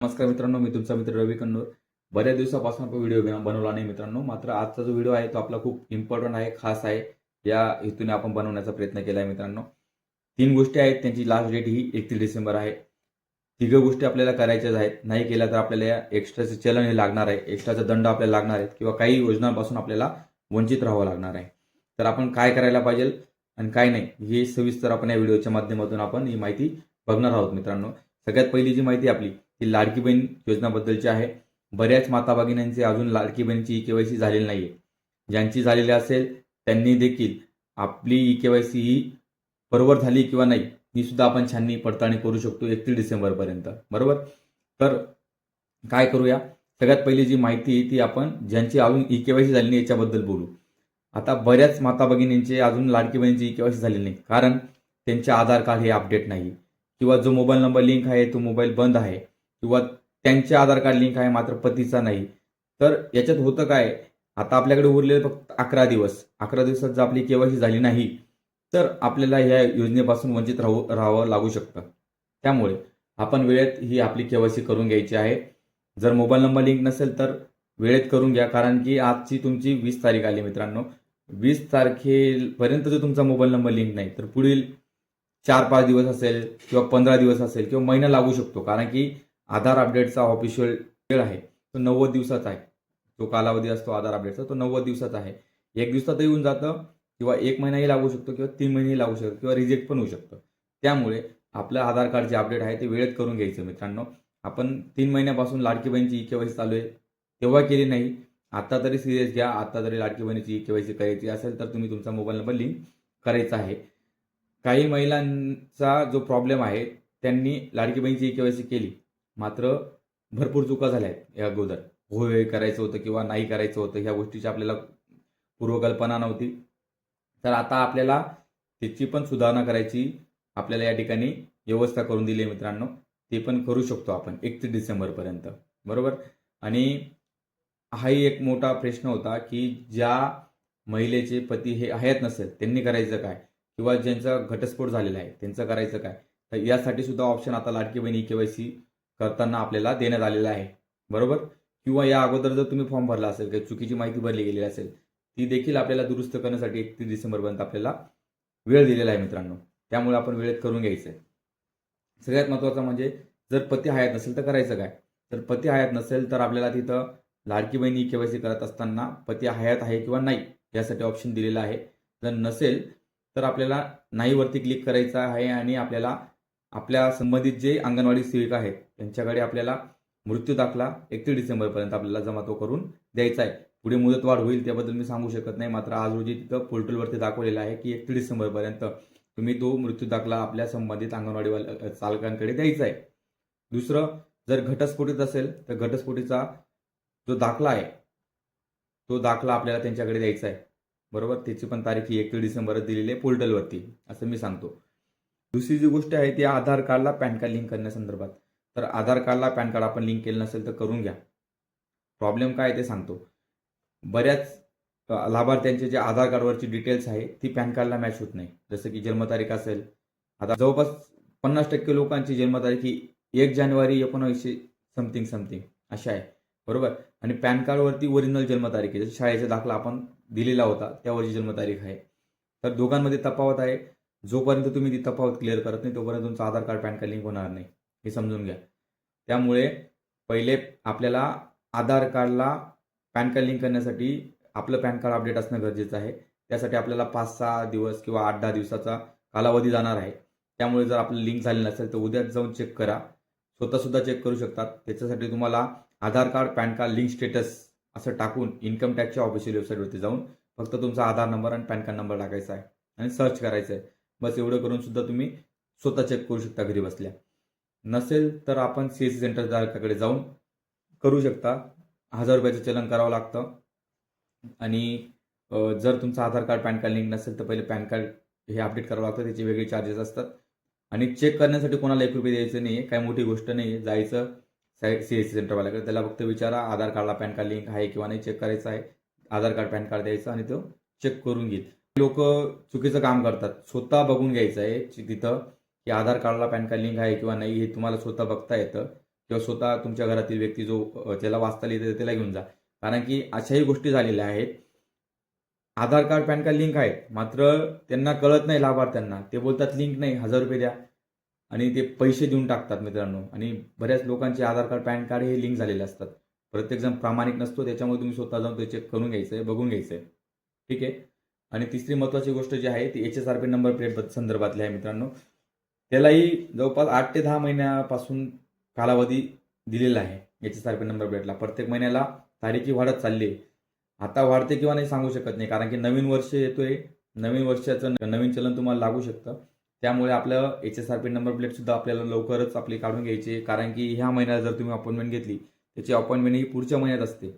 नमस्कार मित्रांनो मी तुमचा मित्र रवी कन्नूर. बऱ्याच दिवसापासून आपण व्हिडिओ बनवला नाही मित्रांनो मात्र आजचा जो व्हिडिओ आहे तो आपला खूप इम्पॉर्टंट आहे खास आहे. या हेतूने आपण बनवण्याचा प्रयत्न केला आहे मित्रांनो. तीन गोष्टी आहेत त्यांची लास्ट डेट ही एकतीस डिसेंबर आहे. तिघं गोष्टी आपल्याला करायच्याच आहेत. नाही केल्या तर आपल्याला एक्स्ट्राचे चलन हे लागणार आहे. एक्स्ट्राचा दंड आपल्याला लागणार आहे किंवा काही योजनांपासून आपल्याला वंचित राहावं लागणार आहे. तर आपण काय करायला पाहिजे आणि काय नाही हे सविस्तर आपण या व्हिडिओच्या माध्यमातून आपण ही माहिती बघणार आहोत मित्रांनो. सगळ्यात पहिली जी माहिती आपली ही लाडकी बहीण योजनाबद्दलची आहे. बऱ्याच माता भगिनींचे अजून लाडकी बहिणीची ई केवायसी झालेली नाही आहे ज्यांची झालेली असेल त्यांनी देखील आपली ई केवायसी ही बरोबर झाली किंवा नाही ही सुद्धा आपण छाननी पडताळणी करू शकतो एकतीस डिसेंबरपर्यंत बरोबर? तर काय करूया? सगळ्यात पहिली जी माहिती आहे ती आपण ज्यांची अजून ई केवायसी झाली नाही याच्याबद्दल बोलू. आता बऱ्याच माता भगिनींचे अजून लाडकी बहिणीची ई केवायसी झालेली नाही कारण त्यांचे आधार कार्ड हे अपडेट नाही. किंवा जो मोबाईल नंबर लिंक आहे तो मोबाईल बंद आहे किंवा त्यांचे आधार कार्ड लिंक आहे मात्र पतीचा नाही. तर याच्यात होतं काय? आता आपल्याकडे उरलेले फक्त अकरा दिवस. अकरा दिवसात जर आपली केवायसी झाली नाही तर आपल्याला या योजनेपासून वंचित राहू राहावं लागू शकतं. त्यामुळे आपण वेळेत ही आपली केवायसी करून घ्यायची आहे. जर मोबाईल नंबर लिंक नसेल तर वेळेत करून घ्या कारण की आजची तुमची वीस तारीख आली मित्रांनो. वीस तारखेपर्यंत जर तुमचा मोबाईल नंबर लिंक नाही तर पुढील चार पाच दिवस असेल किंवा पंधरा दिवस असेल किंवा महिना लागू शकतो. कारण की आधार अपडेटचा ऑफिशियल वेळ आहे तो नव्वद दिवसाचा आहे. जो कालावधी असतो आधार अपडेटचा तो नव्वद दिवसाचा आहे. एक दिवसातही येऊन जातं किंवा एक महिनाही लागू शकतो किंवा तीन महिनेही लागू शकतो किंवा रिजेक्ट पण होऊ शकतं. त्यामुळे आपलं आधार कार्ड जे अपडेट आहे ते वेळेत करून घ्यायचं मित्रांनो. आपण तीन महिन्यापासून लाडकी बहिणीची ई केवायसी चालू आहे. तेव्हा केली नाही. आता तरी सिरियस घ्या. आता तरी लाडकी बहिणीची ई केवायसी करायची असेल तर तुम्ही तुमचा मोबाईल नंबर लिंक करायचा आहे. काही महिलांचा जो प्रॉब्लेम आहे त्यांनी लाडकी बहिणीची ई केवायसी केली. मात्र भरपूर चुका झाल्या आहेत या अगोदर. होय करायचं होतं किंवा नाही करायचं होतं ह्या गोष्टीची आपल्याला पूर्वकल्पना नव्हती. तर आता आपल्याला त्याची पण सुधारणा करायची आपल्याला या ठिकाणी व्यवस्था करून दिली आहे मित्रांनो. ते पण करू शकतो आपण एकतीस डिसेंबरपर्यंत. बरोबर? आणि हाही एक मोठा प्रश्न होता की ज्या महिलेचे पती हे हयात नसेल त्यांनी करायचं काय? किंवा ज्यांचा घटस्फोट झालेला आहे त्यांचं करायचं काय? तर यासाठी सुद्धा ऑप्शन आता लाडकी बहिणी केवायसी करताना आपल्याला देण्यात आलेला आहे. बरोबर? किंवा या अगोदर जर तुम्ही फॉर्म भरला असेल किंवा चुकीची माहिती भरली गेलेली असेल ती देखील आपल्याला दुरुस्त करण्यासाठी एकतीस डिसेंबरपर्यंत आपल्याला वेळ दिलेला आहे मित्रांनो. त्यामुळे आपण वेळेत करून घ्यायचं आहे सगळ्यात महत्त्वाचं म्हणजे जर पती हयात नसेल तर करायचं काय? तर पती हयात नसेल तर आपल्याला तिथं लाडकी बहिणी केवायसी करत असताना पती हयात आहे किंवा नाही यासाठी ऑप्शन दिलेला आहे. जर नसेल तर आपल्याला नाहीवरती क्लिक करायचं आहे आणि आपल्याला आपल्या संबंधित जे अंगणवाडी सेविका आहेत त्यांच्याकडे आपल्याला मृत्यू दाखला एकतीस डिसेंबरपर्यंत आपल्याला जमा तो करून द्यायचा आहे. पुढे मुदतवाढ होईल त्याबद्दल मी सांगू शकत नाही. मात्र आज रोजी तिथं पोर्टलवरती दाखवलेलं आहे की एकतीस डिसेंबरपर्यंत तुम्ही तो मृत्यू दाखला आपल्या संबंधित अंगणवाडी चालकांकडे द्यायचा आहे. दुसरं जर घटस्फोटीत असेल तर घटस्फोटीचा जो दाखला आहे तो दाखला आपल्याला त्यांच्याकडे द्यायचा आहे. बरोबर? त्याची पण तारीख ही एकतीस डिसेंबरच दिलेली आहे पोर्टलवरती असं मी सांगतो. दुसरी जी गोष्ट आहे ती आधार कार्डला पॅन कार्ड लिंक करण्यासंदर्भात तर आधार कार्डला पॅन कार्ड आपण लिंक केलं नसेल तर करून घ्या. प्रॉब्लेम काय आहे ते सांगतो. बऱ्याच लाभार्थ्यांचे जे आधार कार्डवरची डिटेल्स आहे ती पॅन कार्डला मॅच होत नाही. जसं की जन्मतारीख असेल. आता जवळपास पन्नास टक्के लोकांची जन्मतारीख ही एक जानेवारी एकोणावीसशे समथिंग समथिंग अशी आहे. बरोबर? आणि पॅन कार्डवरती ओरिजिनल जन्मतारीख आहे. शाळेचा दाखला आपण दिलेला होता त्यावरची जन्मतारीख आहे. तर दोघांमध्ये तफावत आहे. जोपर्यंत तुम्ही ती तफावत क्लिअर करत नाही तोपर्यंत तुमचं Aadhaar card PAN card link होणार नाही. हे समजून घ्या. त्यामुळे पहिले आपल्याला आधार कार्डला पॅन कार्ड लिंक करण्यासाठी आपलं पॅन कार्ड अपडेट असणं गरजेचं आहे. त्यासाठी आपल्याला पाच सहा दिवस किंवा आठ दहा दिवसाचा कालावधी जाणार आहे. त्यामुळे जर आपलं लिंक झालेलं नसेल तर उद्याच जाऊन चेक करा. स्वतःसुद्धा चेक करू शकतात. त्याच्यासाठी तुम्हाला Aadhaar card PAN card link status असं टाकून इन्कम टॅक्सच्या ऑफिशियल वेबसाईटवरती जाऊन फक्त तुमचा आधार नंबर आणि पॅन कार्ड नंबर टाकायचा आहे आणि सर्च करायचं आहे. बस एवढं करून सुद्धा तुम्ही स्वतः चेक करू शकता घरी बसल्या. नसेल तर आपण सी एस सी सेंटर धारकाकडे जाऊन करू शकता. हजार रुपयाचं चलन करावं लागतं. आणि जर तुमचं Aadhaar card PAN card link नसेल तर पहिले पॅन कार्ड हे अपडेट करावं लागतं. त्याचे वेगळे चार्जेस असतात. आणि चेक करण्यासाठी कोणाला एक रुपये द्यायचं नाही आहे काही मोठी गोष्ट नाही आहे जायचं सी एस सी सेंटरवाल्याकडे त्याला फक्त विचारा आधार कार्डला पॅन कार्ड लिंक आहे किंवा नाही चेक करायचं आहे. आधार कार्ड पॅन कार्ड द्यायचं आणि तो चेक करून घेईल. लोक चुकीचं काम करतात. स्वतः बघून घ्यायचं आहे तिथं की आधार कार्डला पॅन कार्ड लिंक आहे किंवा नाही हे तुम्हाला स्वतः बघता येतं. किंवा स्वतः तुमच्या घरातील व्यक्ती जो त्याला वाचता लिहितं त्याला घेऊन जा. कारण की अशाही गोष्टी झालेल्या आहेत. Aadhaar card PAN card link आहेत. मात्र त्यांना कळत नाही लाभार्थ्यांना. ते बोलतात लिंक नाही हजार रुपये द्या. आणि ते पैसे देऊन टाकतात मित्रांनो. आणि बऱ्याच लोकांचे आधार कार्ड पॅन कार्ड हे लिंक झालेले असतात. प्रत्येकजण प्रामाणिक नसतो त्याच्यामुळे तुम्ही स्वतः जाऊन ते चेक करून घ्यायचं आहे बघून घ्यायचं आहे ठीक आहे? आणि तिसरी महत्त्वाची गोष्ट जी आहे ती H S R P number plate संदर्भातली आहे मित्रांनो. त्यालाही जवळपास आठ ते दहा महिन्यापासून कालावधी दिलेला आहे H S R P number प्लेटला प्रत्येक महिन्याला तारीखी वाढत चालली आहे. आता वाढते किंवा नाही सांगू शकत नाही कारण की नवीन वर्ष येतोय. नवीन वर्षाचं नवीन चलन तुम्हाला लागू शकतं. त्यामुळे आपलं H S R P number plate सुद्धा आपल्याला लवकरच आपली काढून घ्यायची कारण की ह्या महिन्यात जर तुम्ही अपॉइंटमेंट घेतली त्याची अपॉइंटमेंट ही पुढच्या महिन्यात असते.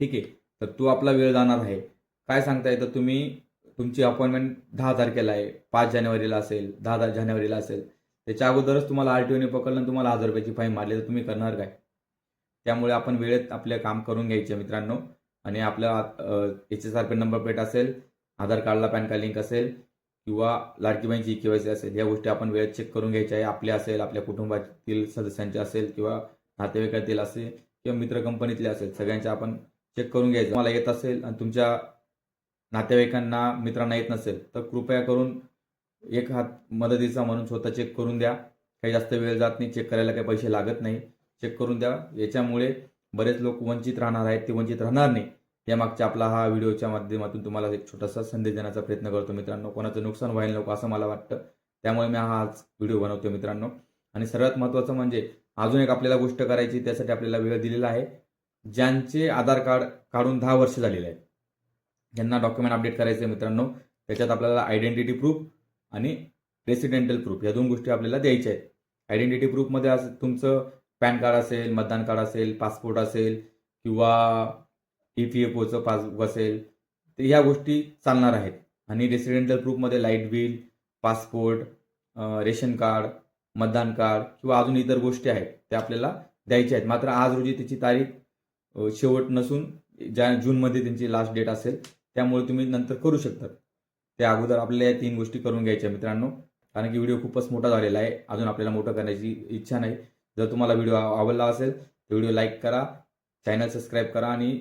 ठीक आहे? तर तो आपला वेळ जाणार आहे. काय सांगताय? तर तुम्ही तुमची अपॉइंटमेंट दहा तारखेला आहे. पाच जानेवारीला असेल दहा जानेवारीला असेल. त्याच्या अगोदरच तुम्हाला आर टी ओने पकडलं तुम्हाला हजार रुपयाची फाईन मारली. तर तुम्ही करणार काय? त्यामुळे आपण वेळेत आपले काम करून घ्यायचे मित्रांनो. आणि आपलं H S R P number plate असेल आधार कार्डला पॅन कार्ड लिंक असेल किंवा लाडकी बहिणीची केवायसी असेल या गोष्टी आपण वेळेत चेक करून घ्यायच्या आहे. आपल्या असेल आपल्या कुटुंबातील सदस्यांचे असेल किंवा नातेवाईकातील असेल किंवा मित्र कंपनीतले असेल सगळ्यांचे आपण चेक करून घ्यायचं. मला येत असेल आणि तुमच्या नातेवाईकांना मित्रांना येत नसेल तर कृपया करून एक हात मदतीचा म्हणून स्वतः चेक करून द्या. काही जास्त वेळ जात नाही चेक करायला काही पैसे लागत नाही. चेक करून द्या. याच्यामुळे बरेच लोक वंचित राहणार आहेत ते वंचित राहणार नाही. या मागच्या आपला हा व्हिडिओच्या माध्यमातून तुम्हाला एक छोटासा संदेश देण्याचा प्रयत्न करतो मित्रांनो. कोणाचं नुकसान व्हायला नको असं मला वाटतं. त्यामुळे मी हा आज व्हिडिओ बनवतो मित्रांनो. आणि सर्वात महत्त्वाचं म्हणजे अजून एक आपल्याला गोष्ट करायची त्यासाठी आपल्याला वेळ दिलेला आहे. ज्यांचे आधार कार्ड काढून दहा वर्ष झालेले आहेत. ज्यांना डॉक्युमेंट अपडेट करायचे मित्रांनो. त्याच्यात आपल्याला आयडेंटिटी प्रूफ आणि रेसिडेंटल प्रूफ या दोन गोष्टी आपल्याला द्यायच्या आहेत. आयडेंटिटी प्रूफमध्ये असं तुमचं पॅन कार्ड असेल मतदान कार्ड असेल पासपोर्ट असेल किंवा ई पी एफ ओचं पासबुक असेल तर ह्या गोष्टी चालणार आहेत. आणि residential प्रूफमध्ये light bill passport ration card मतदान कार्ड किंवा अजून इतर गोष्टी आहेत त्या आपल्याला द्यायच्या आहेत. मात्र आज रोजी त्याची तारीख शेवट नसून ज्या जूनमध्ये त्यांची लास्ट डेट असेल त्यामुळे तुम्ही नंतर करू शकता. त्या अगोदर आपल्याला या तीन गोष्टी करून घ्यायच्या मित्रांनो. कारण की व्हिडिओ खूपच मोठा झालेला आहे. अजून आपल्याला मोठं करण्याची इच्छा नाही. जर तुम्हाला व्हिडिओ आवडला असेल तर व्हिडिओ लाईक करा चॅनल सबस्क्राईब करा आणि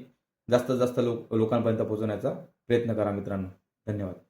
जास्तीत जास्त लोक लोकांपर्यंत पोहोचवण्याचा प्रयत्न करा मित्रांनो. धन्यवाद.